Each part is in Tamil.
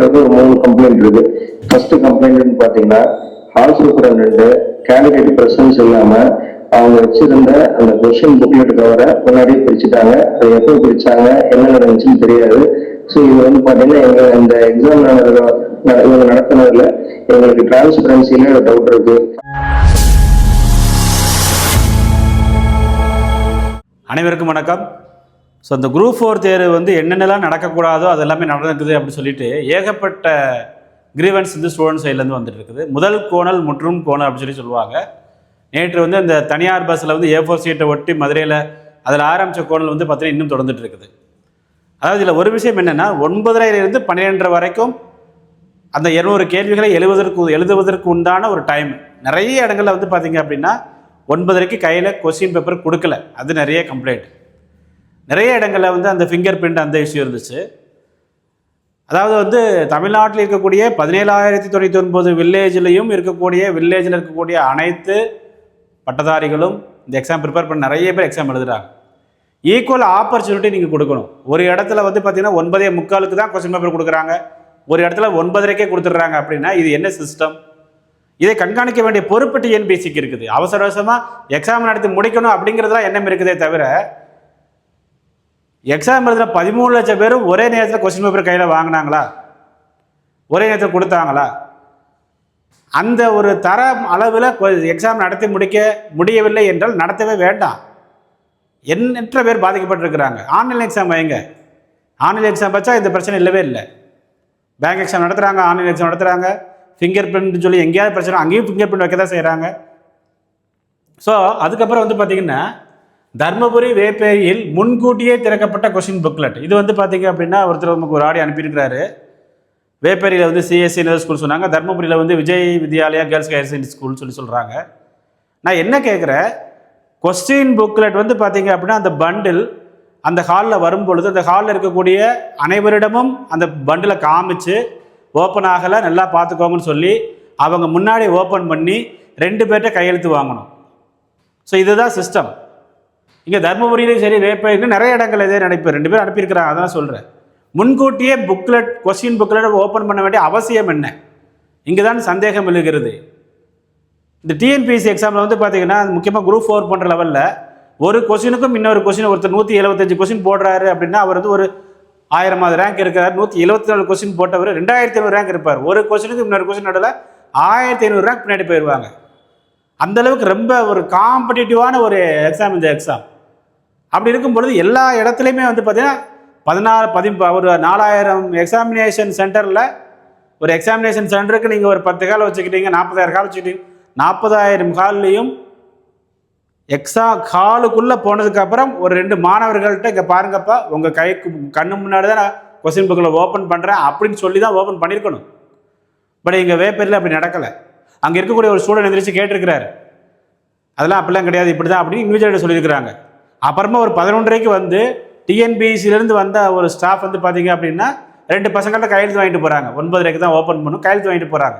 கம்ப்ளைண்ட் ஒரு மூணு கம்ப்ளைண்ட் இருக்கு ஃபர்ஸ்ட் கம்ப்ளைண்ட்னு பார்த்தீங்கன்னா ஹால் சூப்பரண்ட் கேண்டிடேட் பிரசன்ஸ் இல்லாம அவங்க வச்சிருந்த அந்த கொஸ்டின் புக்லெட் கவரை முன்னாடியே பிரிச்சுட்டாங்க. அது எப்போ பிரிச்சாங்க என்ன நடந்துச்சுன்னு தெரியாது. ஸோ இது வந்து பார்த்தீங்கன்னா எங்க இந்த எக்ஸாம் இவங்க நடத்தினதுல எங்களுக்கு டிரான்ஸ்பரன்சில டவுட் இருக்கு. அனைவருக்கும் வணக்கம். ஸோ அந்த குரூப் ஃபோர் தேர்வு வந்து என்னென்னலாம் நடக்கக்கூடாதோ அது எல்லாமே நடக்குது அப்படின்னு சொல்லிட்டு ஏகப்பட்ட கிரீவன்ஸ் வந்து ஸ்டூடெண்ட் சைட்லேருந்து வந்துட்டு இருக்குது முதல் கோணல் முற்றும் கோணல் அப்படின்னு சொல்லி சொல்லுவாங்க. நேற்று வந்து இந்த தனியார் பஸ்ஸில் வந்து ஏ ஃபோர் சீட்டை ஒட்டி மதுரையில் அதில் ஆரம்பித்த கோணல் வந்து பார்த்தீங்கன்னா இன்னும் தொடர்ந்துட்டு இருக்குது அதாவது இதில் ஒரு விஷயம் என்னென்னா ஒன்பதரையிலிருந்து பன்னிரெண்டரை வரைக்கும் அந்த இருநூறு கேள்விகளை எழுவதற்கு எழுதுவதற்கு உண்டான ஒரு டைம் நிறைய இடங்களில் வந்து பார்த்தீங்க அப்படின்னா ஒன்பதரைக்கு கையில் கொஸ்டின் பேப்பர் கொடுக்கல. அது நிறைய கம்ப்ளைண்ட் நிறைய இடங்களில் வந்து அந்த ஃபிங்கர் பிரிண்ட் அந்த இஷ்யூ இருந்துச்சு. அதாவது வந்து தமிழ்நாட்டில் இருக்கக்கூடிய பதினேழாயிரத்தி தொண்ணூற்றி ஒன்பது வில்லேஜ்லேயும் இருக்கக்கூடிய வில்லேஜில் இருக்கக்கூடிய அனைத்து பட்டதாரிகளும் இந்த எக்ஸாம் ப்ரிப்பேர் பண்ண நிறைய பேர் எக்ஸாம் எழுதுறாங்க. ஈக்குவல் ஆப்பர்ச்சுனிட்டி நீங்கள் கொடுக்கணும். ஒரு இடத்துல வந்து பார்த்தீங்கன்னா ஒன்பதே முக்காலுக்கு தான் கொஸ்டின் பேப்பர் கொடுக்குறாங்க. ஒரு இடத்துல ஒன்பதரைக்கே கொடுத்துட்றாங்க அப்படின்னா இது என்ன சிஸ்டம் இதை கண்காணிக்க வேண்டிய பொறுப்பு டிஎன்பிசிக்கு இருக்குது. அவசர அவசரமாக எக்ஸாம் நடத்தி முடிக்கணும் அப்படிங்கிறதுலாம் எண்ணம் இருக்குதே தவிர எக்ஸாம் எழுதின பதிமூணு லட்சம் பேரும் ஒரே நேரத்தில் கொஸ்டின் பேப்பர் கையில் வாங்கினாங்களா? ஒரே நேரத்தில் கொடுத்தாங்களா? அந்த ஒரு தர அளவில் எக்ஸாம் நடத்தி முடிக்க முடியவில்லை என்றால் நடத்தவே வேண்டாம். எண்ணற்ற பேர் பாதிக்கப்பட்டிருக்கிறாங்க. ஆன்லைன் எக்ஸாம் வைங்க. ஆன்லைன் எக்ஸாம் வச்சா இந்த பிரச்சனை இல்லவே இல்லை. பேங்க் எக்ஸாம் நடத்துகிறாங்க ஆன்லைன் எக்ஸாம் நடத்துகிறாங்க ஃபிங்கர் பிரிண்ட் சொல்லி எங்கேயாவது பிரச்சனை அங்கேயும் ஃபிங்கர் பிரிண்ட் வைக்க தான் செய்கிறாங்க ஸோ அதுக்கப்புறம் வந்து பார்த்தீங்கன்னா தர்மபுரி வேப்பேரியில் முன்கூட்டியே திறக்கப்பட்ட கொஷின் புக்லெட் இது வந்து பார்த்தீங்க அப்படின்னா ஒருத்தர் நமக்கு ஒரு ஆடி அனுப்பியிருக்கிறாரு. வேப்பேரியில் வந்து சிஎஸ்சி ஸ்கூல் சொன்னாங்க. தர்மபுரியில் வந்து Vijay Vidyalaya girls higher secondary school சொல்லி சொல்கிறாங்க நான் என்ன கேட்குறேன் கொஸ்டின் புக்லெட் வந்து பார்த்தீங்க அப்படின்னா அந்த பண்டில் அந்த ஹாலில் வரும்பொழுது அந்த ஹாலில் இருக்கக்கூடிய அனைவரிடமும் அந்த பண்டிலை காமிச்சு ஓப்பன் ஆகலை நல்லா பார்த்துக்கோங்கன்னு சொல்லி அவங்க முன்னாடி ஓப்பன் பண்ணி ரெண்டு பேர்கிட்ட கையெழுத்து வாங்கணும். ஸோ இதுதான் சிஸ்டம் இங்கே தர்மபுரியிலையும் சரி வேப்பையும் நிறைய இடங்கள் இதே நடைபெறும் ரெண்டு பேரும் அனுப்பியிருக்கிறாங்க அதான் சொல்கிறேன் முன்கூட்டியே புக்லெட் கொஸ்டின் புக்லெட் ஓப்பன் பண்ண வேண்டிய அவசியம் என்ன? இங்கே தான் சந்தேகம் எழுகிறது. இந்த டிஎன்பிஎஸ்சி எக்ஸாமில் வந்து பார்த்தீங்கன்னா முக்கியமாக குரூப் ஃபோர் போன்ற லெவலில் ஒரு கொஸ்டினுக்கும் இன்னொரு கொஸ்டின் ஒருத்தர் நூற்றி எழுபத்தஞ்சு கொஸ்டின் போடுறாரு அப்படின்னா அவர் வந்து ஒரு ஆயிரமாவது ரேங்க் இருக்கிறார். நூற்றி எழுபத்தி நாலு கொஸ்டின் போட்டவர் ரெண்டாயிரத்தி ஐநூறு ரேங்க் இருப்பார். ஒரு கொஸ்டினுக்கு இன்னொரு கொஸ்டின் நடுவில் ஆயிரத்தி ஐநூறு ரேங்க் பின்னாடி போயிடுவாங்க அந்த அளவுக்கு ரொம்ப ஒரு காம்படிட்டிவான ஒரு எக்ஸாம் இந்த எக்ஸாம் அப்படி இருக்கும் பொழுது எல்லா இடத்துலையுமே வந்து பார்த்தீங்கன்னா பதினாறு பதி ஒரு நாலாயிரம் எக்ஸாமினேஷன் சென்டரில் ஒரு எக்ஸாமினேஷன் சென்டருக்கு நீங்கள் ஒரு பத்து கால் வச்சுக்கிட்டீங்க நாற்பதாயிரம் கால் வச்சுக்கிட்டீங்க. நாற்பதாயிரம் கால்லையும் எக்ஸா காலுக்குள்ளே போனதுக்கப்புறம் ஒரு ரெண்டு மாணவர்கள்ட்ட இங்கே பாருங்கப்பா உங்கள் கைக்கு கண்ணு முன்னாடி தான் நான் கொஸ்டின் புக்கில் ஓப்பன் பண்ணுறேன் அப்படின்னு சொல்லி தான் ஓப்பன் பண்ணியிருக்கணும் பட் இங்கே வேப்பேரில் அப்படி நடக்கலை. அங்கே இருக்கக்கூடிய ஒரு ஸ்டூடெண்ட் எந்திரிச்சு கேட்டிருக்கிறாரு. அதெல்லாம் அப்படிலாம் கிடையாது இப்படி தான் அப்படின்னு இன்விஜுவல்கிட்ட சொல்லியிருக்கிறாங்க. அப்புறமா ஒரு பதினொன்றரைக்கு வந்து டிஎன்பிஎஸ்சிலேருந்து வந்த ஒரு ஸ்டாஃப் வந்து பார்த்தீங்க அப்படின்னா ரெண்டு பசங்கள்ட்ட கையெழுத்து வாங்கிட்டு போகிறாங்க ஒன்பதரைக்கு தான் ஓப்பன் பண்ணும். கையெழுத்து வாங்கிட்டு போகிறாங்க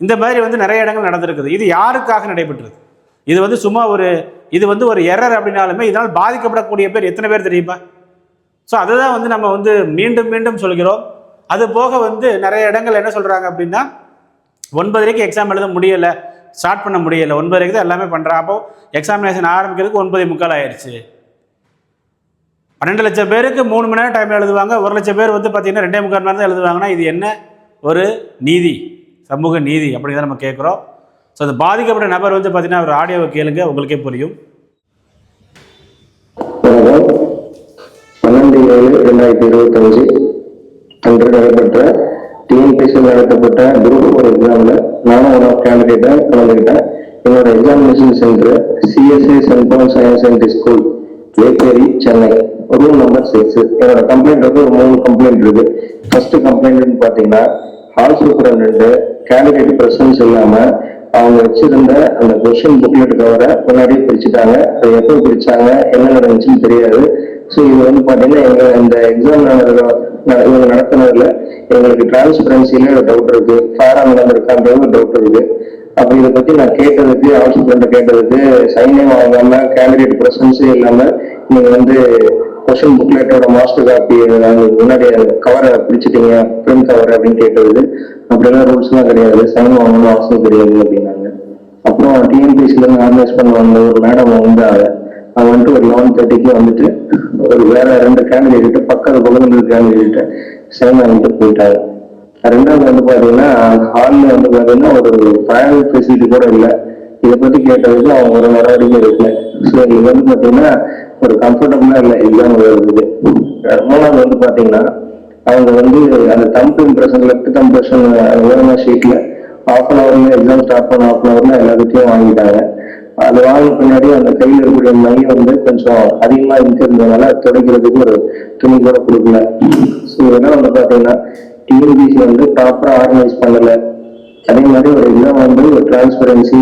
இந்த மாதிரி வந்து நிறைய இடங்கள் நடந்திருக்குது. இது யாருக்காக நடைபெற்றது? இது வந்து சும்மா ஒரு இது வந்து ஒரு எரர் அப்படின்னாலுமே இதனால் பாதிக்கப்படக்கூடிய பேர் எத்தனை பேர் தெரியுமா? ஸோ அதை தான் வந்து நம்ம வந்து மீண்டும் மீண்டும் சொல்கிறோம். அது போக வந்து நிறைய இடங்கள் என்ன சொல்கிறாங்க அப்படின்னா ஒன்பதரைக்கு எக்ஸாம் எழுத முடியலை. ஸ்டார்ட் பண்ண முடியலை. ஒன்பதரைக்கு தான் எல்லாமே பண்ணுறான் அப்போ எக்ஸாமினேஷன் ஆரம்பிக்கிறதுக்கு ஒன்பதே முக்கால் ஆயிடுச்சு. பன்னெண்டு லட்சம் பேருக்கு மூணு மணி நேரம் டைம் எழுதுவாங்க. ஒரு லட்சம் பேர் வந்து பார்த்தீங்கன்னா ரெண்டே முக்கால் மணி நேரம் தான் எழுதுவாங்கன்னா இது என்ன? ஒரு நீதி. சமூக நீதி. அப்படிங்கிறத நம்ம கேட்குறோம். ஸோ அந்த பாதிக்கப்பட்ட நபர் வந்து பார்த்தீங்கன்னா ஒரு ஆடியோவை கேளுங்க. உங்களுக்கே புரியும். பன்னெண்டு ஏழு ரெண்டாயிரத்தி இருபத்தஞ்சு அன்று நடைபெற்ற டிஎன்பிஎஸ்சி நடத்தப்பட்ட குரூப் ஃபோர் எக்ஸாம்ல நானும் ஒரு கேண்டிடேட்டாக கலந்துக்கிட்டேன். என்னோட examination centre CSC central science and school Vepery Chennai room number six என்னோட கம்ப்ளைண்ட் வந்து ஒரு மூணு கம்ப்ளைண்ட் இருக்கு. ஃபர்ஸ்ட் கம்ப்ளைண்ட்னு பார்த்தீங்கன்னா ஹால் சூப்பரண்ட் கேண்டிடேட் பிரசன்ஸ் இல்லாம அவங்க வச்சிருந்த அந்த கொஸ்டின் புக்லெட் கவரை முன்னாடியே பிரிச்சுட்டாங்க. அது எப்போ பிரிச்சாங்க என்ன நடந்துச்சுன்னு தெரியாது. ஸோ இது வந்து பார்த்தீங்கன்னா எங்க இந்த எக்ஸாம் இவங்க நடத்தினதுல எங்களுக்கு டிரான்ஸ்பரன்சில டவுட் இருக்கு. ஃபேரா நடந்திருக்கான்றது டவுட் இருக்கு. அப்ப இதை பத்தி நான் கேட்டதுக்கு ஹவுஸ் கேட்டதுக்கு சைனே வாங்காம கேண்டிடேட் பிரசன்ஸே இல்லாம நீங்க வந்து கொஸ்டின் புக்லெட்டோட மாஸ்டர் காப்பி முன்னாடி கவரை பிடிச்சிட்டீங்க பிரிண்ட் கவர் அப்படின்னு கேட்டது அப்படிலாம் ரூல்ஸ்லாம் கிடையாது. சைன் வாங்கணும் அவசியம் கிடையாது அப்படின்னாங்க. அப்புறம் டிஎன்பிசில இருந்து ஆர்கனைஸ் பண்ண வந்த ஒரு மேடம் வந்தாங்க அவங்க வந்துட்டு ஒரு லெவன் தேர்ட்டிக்கு வந்துட்டு ஒரு வேற ரெண்டு கேண்டிடேட்டு பக்கத்து பக்கத்துல கேண்டிடேட்டு சைன் வந்துட்டு போயிட்டாங்க ரெண்டாவது வந்து பாத்தீங்கன்னா ஹால்ல வந்து பாத்தீங்கன்னா ஒரு ஃபயர் ஃபெசிலிட்டி கூட இல்லை. இதை பத்தி கேட்டதுக்கு அவங்க ஒரு நடவடிக்கை எடுக்கல. ஸோ இது வந்து பாத்தீங்கன்னா ஒரு கம்ஃபர்டபுளா இல்லை எக்ஸாம் இருக்குது மூணாவது வந்து பாத்தீங்கன்னா அவங்க வந்து அந்த தம்ப் இம்ப்ரெஷன் லெஃப்ட் தம்ப்ரெஷன் இம்ப்ரெஷன் ஷீட்ல ஹாஃப் அன் ஹவர்ல எக்ஸாம் ஸ்டார்ட் பண்ண ஹாஃப் அன் ஹவர்ல எல்லாத்தையும் வாங்கிட்டாங்க. அது வாங்கின பின்னாடி அந்த கையில் இருக்கக்கூடிய மை வந்து கொஞ்சம் அதிகமா இருக்கிறதுனால துடைக்கிறதுக்கு ஒரு துணி கூட கொடுக்கல. ஸோ இதெல்லாம் வந்து பாத்தீங்கன்னா டிஎன்பிசி வந்து ப்ராப்பரா ஆர்கனைஸ் பண்ணல. அதே மாதிரி ஒரு இதெல்லாம் வந்து ஒரு டிரான்ஸ்பரன்சி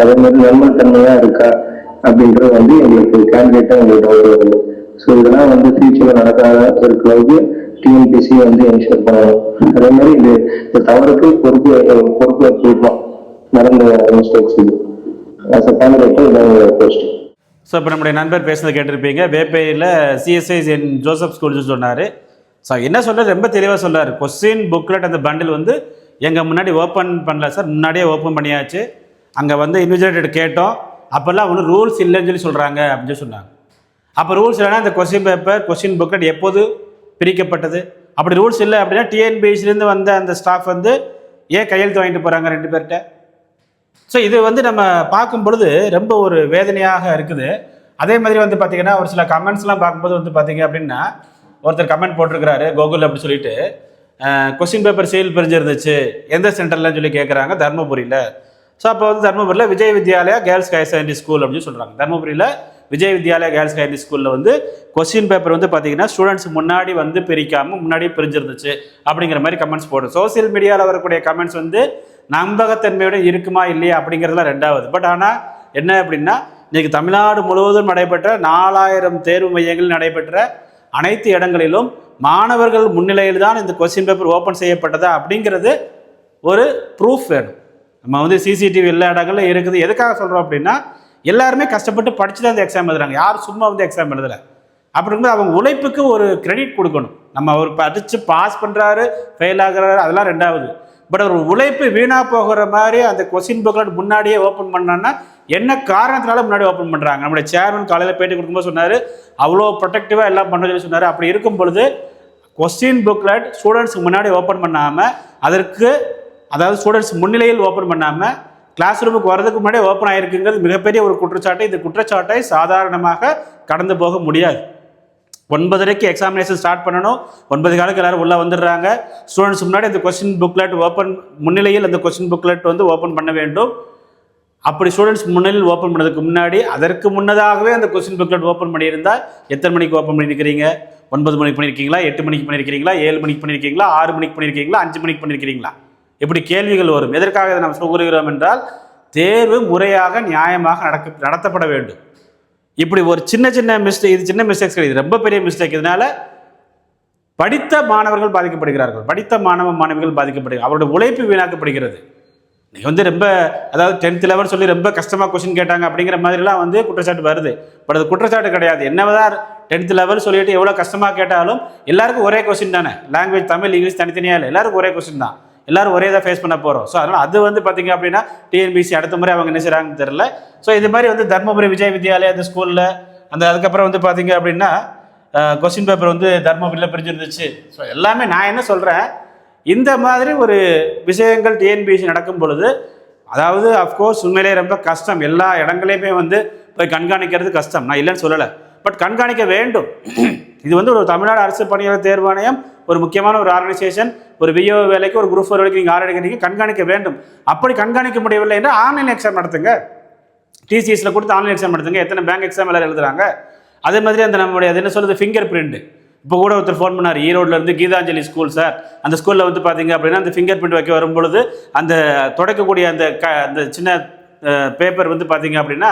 அதே மாதிரி நம்பகத்தன்மையா இருக்கா அப்படின்றது வந்து எங்களுக்கு கேண்டிடேட்டா எங்களுக்கு வருது. ஸோ இதெல்லாம் வந்து ஃபியூச்சர்ல நடக்காத இருக்கிற அளவுக்கு டிஎன்பிசி வந்து என்ஷூர் பண்ணணும். அதே மாதிரி இது இந்த தவறுக்கு பொறுப்பு பொறுப்பு கொடுப்போம் நடந்த மிஸ்டேக்ஸ் இது. ஸோ இப்போ நம்முடைய நண்பர் பேசுனது கேட்டிருப்பீங்க. வேப்பையில் சிஎஸ்ஐ என் ஜோசப் ஸ்கூல்ஸ் சொன்னார். ஸோ என்ன சொல்றாரு? ரொம்ப தெளிவாக சொல்றாரு. கொஸ்டின் புக்லெட் அந்த பண்டில் வந்து எங்கள் முன்னாடி ஓப்பன் பண்ணல சார். முன்னாடியே ஓப்பன் பண்ணியாச்சு. அங்கே வந்து இன்விஜிலேட்டட் கேட்டோம். அப்போல்லாம் ஒன்றும் ரூல்ஸ் இல்லைன்னு சொல்லி சொல்கிறாங்க அப்படின்னு சொன்னாங்க. அப்போ ரூல்ஸ் இல்லைன்னா அந்த கொஸ்டின் பேப்பர் கொஸ்டின் புக்லெட் எப்போது பிரிக்கப்பட்டது? அப்படி ரூல்ஸ் இல்லை அப்படின்னா டிஎன்பிஎஸ்சிலேருந்து வந்த அந்த ஸ்டாஃப் வந்து ஏன் கையெழுத்து வாங்கிட்டு போகிறாங்க ரெண்டு பேர்கிட்ட? ஸோ இது வந்து நம்ம பார்க்கும் பொழுது ரொம்ப ஒரு வேதனையாக இருக்குது. அதே மாதிரி வந்து பார்த்தீங்கன்னா ஒரு சில கமெண்ட்ஸ்லாம் பார்க்கும்போது வந்து பார்த்தீங்க அப்படின்னா ஒருத்தர் கமெண்ட் போட்டிருக்கிறாரு கோகுல் அப்படின்னு சொல்லிட்டு. கொஸ்டின் பேப்பர் சேல் பிரிஞ்சிருந்துச்சு. எந்த சென்டர்லன்னு சொல்லி கேட்குறாங்க தர்மபுரியில். ஸோ அப்போ வந்து தர்மபுரியில் Vijay Vidyalaya girls higher secondary school அப்படின்னு சொல்கிறாங்க தர்மபுரியில் விஜய் வித்யாலயா கேர்ள்ஸ் ஹையர் ஸ்கூலில் வந்து கொஸ்டின் பேப்பர் வந்து பார்த்தீங்கன்னா ஸ்டூடெண்ட்ஸ் முன்னாடி வந்து பிரிக்காமல் முன்னாடி பிரிஞ்சிருந்துச்சு அப்படிங்கிற மாதிரி கமெண்ட்ஸ் போடும் சோசியல் மீடியாவில் வரக்கூடிய கமெண்ட்ஸ் வந்து நம்பகத்தன்மையோட இருக்குமா இல்லையா அப்படிங்கிறதுலாம் ரெண்டாவது. பட் ஆனால் என்ன அப்படின்னா இன்னைக்கு தமிழ்நாடு முழுவதும் நடைபெற்ற நாலாயிரம் தேர்வு மையங்கள் நடைபெற்ற அனைத்து இடங்களிலும் மாணவர்கள் முன்னிலையில் தான் இந்த கொஸ்டின் பேப்பர் ஓப்பன் செய்யப்பட்டதா அப்படிங்கிறது ஒரு ப்ரூஃப் வேணும். நம்ம வந்து சிசிடிவி எல்லா இடங்களில் இருக்குது. எதுக்காக சொல்கிறோம் அப்படின்னா எல்லாருமே கஷ்டப்பட்டு படித்து தான் இந்த எக்ஸாம் எழுதுறாங்க. யாரும் சும்மா வந்து எக்ஸாம் எழுதலை. அப்படிங்கும்போது அவங்க உழைப்புக்கு ஒரு கிரெடிட் கொடுக்கணும். நம்ம அவர் படித்து பாஸ் பண்ணுறாரு ஃபெயில் ஆகுறாரு அதெல்லாம் ரெண்டாவது. பட் அவர் உழைப்பு வீணாக போகிற மாதிரி அந்த கொஸ்டின் புக்லெட் முன்னாடியே ஓப்பன் பண்ணான்னா என்ன காரணத்தினால முன்னாடி ஓப்பன் பண்ணுறாங்க நம்முடைய சேர்மன் காலையில் பேட்டி கொடுக்கும்போது சொன்னார் அவ்வளோ ப்ரொடெக்டிவாக எல்லாம் பண்ண சொன்னார். அப்படி இருக்கும் பொழுது கொஸ்டின் புக்லெட் ஸ்டூடெண்ட்ஸ்க்கு முன்னாடி ஓப்பன் பண்ணாமல் அதற்கு அதாவது ஸ்டூடெண்ட்ஸ் முன்னிலையில் ஓப்பன் பண்ணாமல் கிளாஸ் ரூமுக்கு வரதுக்கு முன்னாடி ஓப்பன் ஆகிருக்குங்கிறது மிகப்பெரிய ஒரு குற்றச்சாட்டு இந்த குற்றச்சாட்டை சாதாரணமாக கடந்து போக முடியாது. ஒன்பதரைக்கு எக்ஸாமினேஷன் ஸ்டார்ட் பண்ணணும். ஒன்பது காலுக்கு எல்லாரும் உள்ளே வந்துடுறாங்க. ஸ்டூடெண்ட்ஸ் முன்னாடி அந்த கொஸ்டின் புக்லெட் ஓப்பன் முன்னிலையில் அந்த கொஸ்டின் புக்லெட் வந்து ஓப்பன் பண்ண வேண்டும். அப்படி ஸ்டூடெண்ட்ஸ் முன்னிலையில் ஓப்பன் பண்ணதுக்கு முன்னாடி அதற்கு முன்னதாகவே அந்த கொஸ்டின் புக்லெட் ஓப்பன் பண்ணியிருந்தால் எத்தனை மணிக்கு ஓப்பன் பண்ணியிருக்கிறீங்க? ஒன்பது மணிக்கு பண்ணியிருக்கீங்களா? எட்டு மணிக்கு பண்ணியிருக்கிறீங்களா? ஏழு மணிக்கு பண்ணியிருக்கீங்களா? ஆறு மணிக்கு பண்ணியிருக்கீங்களா? அஞ்சு மணிக்கு பண்ணியிருக்கிறீங்களா? இப்படி கேள்விகள் வரும். எதற்காக இதை நாம் கூறுகிறோம் என்றால் தேர்வு முறையாக நியாயமாக நடக்க நடத்தப்பட வேண்டும். இப்படி ஒரு சின்ன சின்ன மிஸ்டேக் இது சின்ன மிஸ்டேக்ஸ் கிடையாது ரொம்ப பெரிய மிஸ்டேக் இதனால படித்த மாணவர்கள் பாதிக்கப்படுகிறார்கள். படித்த மாணவ மாணவிகள் பாதிக்கப்படுகிறார் அவருடைய உழைப்பு வீணாக்கப்படுகிறது. நீங்கள் வந்து ரொம்ப அதாவது டென்த் லெவல் சொல்லி ரொம்ப கஷ்டமாக கொஸ்டின் கேட்டாங்க அப்படிங்கிற மாதிரிலாம் வந்து குற்றச்சாட்டு வருது. பட் அது குற்றச்சாட்டு கிடையாது. என்னதான் டென்த் லெவல் சொல்லிட்டு எவ்வளோ கஷ்டமாக கேட்டாலும் எல்லாருக்கும் ஒரே கொஸ்டின் தானே. லாங்குவேஜ் தமிழ் இங்கிலீஷ் தனித்தனியாக இல்லை. எல்லாருக்கும் ஒரே கொஸ்டின் தான். எல்லாரும் ஒரே தான் ஃபேஸ் பண்ண போகிறோம் ஸோ அதனால் அது வந்து பார்த்தீங்க அப்படின்னா டிஎன்பிசி அடுத்த முறை அவங்க என்ன செய்கிறாங்கன்னு தெரில ஸோ இது மாதிரி வந்து தர்மபுரி விஜய் வித்யாலயா அந்த ஸ்கூலில் அந்த அதுக்கப்புறம் வந்து பார்த்தீங்க அப்படின்னா கொஸ்டின் பேப்பர் வந்து தர்மபுரியில் பிரிஞ்சிருந்துச்சு. ஸோ எல்லாமே நான் என்ன சொல்கிறேன் இந்த மாதிரி ஒரு விஷயங்கள் டிஎன்பிஎஸ்சி நடக்கும் பொழுது அதாவது அஃப்கோர்ஸ் உண்மையிலேயே ரொம்ப கஷ்டம். எல்லா இடங்களையுமே வந்து போய் கண்காணிக்கிறது கஷ்டம். நான் இல்லைன்னு சொல்லலை. பட் கண்காணிக்க வேண்டும். இது வந்து ஒரு தமிழ்நாடு அரசு பணியாளர் தேர்வாணையம் ஒரு முக்கியமான ஒரு ஆர்கனைசேஷன் ஒரு விஓ வேலைக்கு ஒரு குரூப் ஃபோர் வேலைக்கு நீங்கள் ஆரம்பிக்கிறீங்க கண்காணிக்க வேண்டும். அப்படி கண்காணிக்க முடியவில்லை என்றால் ஆன்லைன் எக்ஸாம் நடத்துங்க. டிசிஎஸ்ல கொடுத்து ஆன்லைன் எக்ஸாம் நடத்துங்க. எத்தனை பேங்க் எக்ஸாம் எல்லாரும் எழுதுறாங்க? அதே மாதிரி அந்த நம்மளுடைய அது என்ன சொல்றது ஃபிங்கர் பிரிண்ட் இப்போ கூட ஒருத்தர் ஃபோன் பண்ணார். ஈரோட்ல இருந்து கீதாஞ்சலி ஸ்கூல் சார் அந்த ஸ்கூலில் வந்து பார்த்தீங்க அப்படின்னா அந்த ஃபிங்கர் பிரிண்ட் வைக்க வரும்பொழுது அந்த தொடக்கக்கூடிய அந்த க அந்த சின்ன பேப்பர் வந்து பார்த்தீங்க அப்படின்னா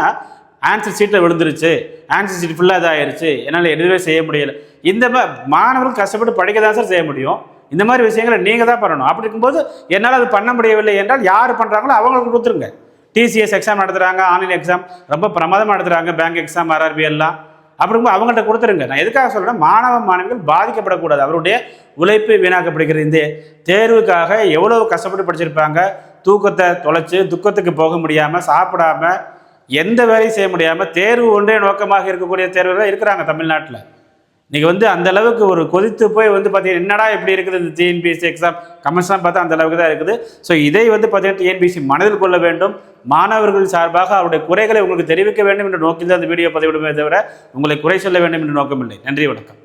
ஆன்சர் சீட்டில் விழுந்துருச்சு. ஆன்சர் சீட் ஃபுல்லாக இதாகிருச்சு என்னால் எதுவுமே செய்ய முடியலை. இந்த மாதிரி மாணவர்கள் கஷ்டப்பட்டு படிக்க தான் சார் செய்ய முடியும். இந்த மாதிரி விஷயங்களை நீங்கள் தான் பண்ணணும். அப்படி இருக்கும்போது என்னால் அது பண்ண முடியவில்லை என்றால் யார் பண்ணுறாங்களோ அவங்களுக்கு கொடுத்துருங்க. டிசிஎஸ் எக்ஸாம் நடத்துகிறாங்க ஆன்லைன் எக்ஸாம் ரொம்ப பிரமாதமாக நடத்துகிறாங்க பேங்க் எக்ஸாம் ஆர்ஆர்பி எல்லாம். அப்படிங்கும்போது அவங்கள்ட்ட கொடுத்துருங்க. நான் எதுக்காக சொல்கிறேன் மாணவ மாணவிகள் பாதிக்கப்படக்கூடாது. அவருடைய உழைப்பு வீணாக்கப்படுகிறது. இந்த தேர்வுக்காக எவ்வளோ கஷ்டப்பட்டு படிச்சிருப்பாங்க? தூக்கத்தை தொலைச்சு துக்கத்துக்கு போக முடியாமல் சாப்பிடாம எந்த வேலையும் செய்ய முடியாமல் தேர்வு ஒன்றே நோக்கமாக இருக்கக்கூடிய தேர்வுகள் இருக்கிறாங்க தமிழ்நாட்டில். இன்னைக்கு வந்து அந்த அளவுக்கு ஒரு கொதித்து போய் வந்து பார்த்தீங்கன்னா என்னடா எப்படி இருக்குது இந்த டிஎன்பிஎஸ்சி எக்ஸாம் கமெண்ட்ஸ்லாம் பார்த்தா அந்த அளவுக்கு தான் இருக்குது. ஸோ இதை வந்து பார்த்தீங்கன்னா டிஎன்பிஎஸ்சி மனதில் கொள்ள வேண்டும். மாணவர்கள் சார்பாக அவருடைய குறைகளை உங்களுக்கு தெரிவிக்க வேண்டும் என்ற நோக்கில் தான் அந்த வீடியோ பதிவிடுமே தவிர உங்களை குறை சொல்ல வேண்டும் என்ற நோக்கமில்லை. நன்றி வணக்கம்.